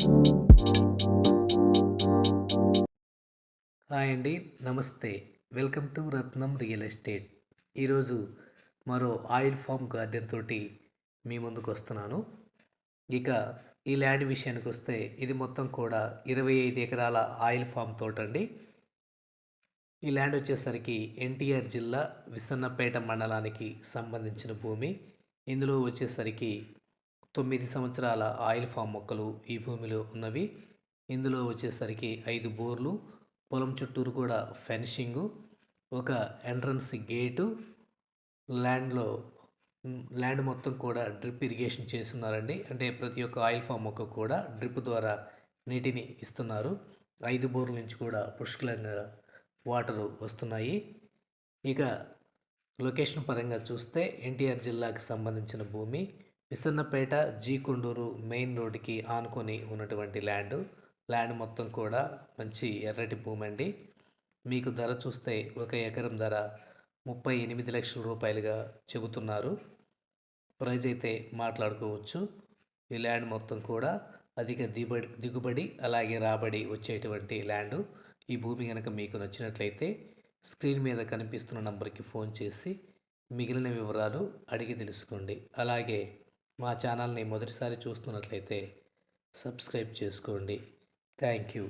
Hi అండి. నమస్తే. Welcome to Ratnam real estate. ఈరోజు మరో ఆయిల్ ఫామ్ గార్డెన్ తోటి మీ ముందుకు వస్తున్నాను. ఇక ఈ ల్యాండ్ విషయానికి వస్తే ఇది మొత్తం కూడా ఇరవై ఐదు ఎకరాల ఆయిల్ ఫామ్ తోట అండి. ఈ ల్యాండ్ వచ్చేసరికి ఎన్టీఆర్ జిల్లా విసన్నపేట మండలానికి సంబంధించిన భూమి. ఇందులో వచ్చేసరికి తొమ్మిది సంవత్సరాల ఆయిల్ ఫామ్ మొక్కలు ఈ భూమిలో ఉన్నవి. ఇందులో వచ్చేసరికి ఐదు బోర్లు పొలం చుట్టూరు కూడా ఫెన్షింగు ఒక ఎంట్రన్స్ గేటు ల్యాండ్లో ల్యాండ్ మొత్తం కూడా డ్రిప్ ఇరిగేషన్ చేస్తున్నారండి. అంటే ప్రతి ఒక్క ఆయిల్ ఫామ్ మొక్క కూడా డ్రిప్ ద్వారా నీటిని ఇస్తున్నారు. ఐదు బోర్ల నుంచి కూడా పుష్కలంగా వాటరు వస్తున్నాయి. ఇక లొకేషన్ పరంగా చూస్తే ఎన్టీఆర్ జిల్లాకు సంబంధించిన భూమి. విసన్నపేట జీ కొండూరు మెయిన్ రోడ్డుకి ఆనుకొని ఉన్నటువంటి ల్యాండ్. ల్యాండ్ మొత్తం కూడా మంచి ఎర్రటి భూమి అండి మీకు ధర చూస్తే ఒక ఎకరం ధర ముప్పై ఎనిమిది లక్షల రూపాయలుగా చెబుతున్నారు. ప్రైజ్ అయితే మాట్లాడుకోవచ్చు. ఈ ల్యాండ్ మొత్తం కూడా అధిక దిగుబడి దిగుబడి అలాగే రాబడి వచ్చేటువంటి ల్యాండ్. ఈ భూమి కనుక మీకు నచ్చినట్లయితే స్క్రీన్ మీద కనిపిస్తున్న నంబర్కి ఫోన్ చేసి మిగిలిన వివరాలు అడిగి తెలుసుకోండి. అలాగే మా ఛానల్ని మొదటిసారి చూస్తున్నట్లయితే సబ్స్క్రైబ్ చేసుకోండి. Thank you.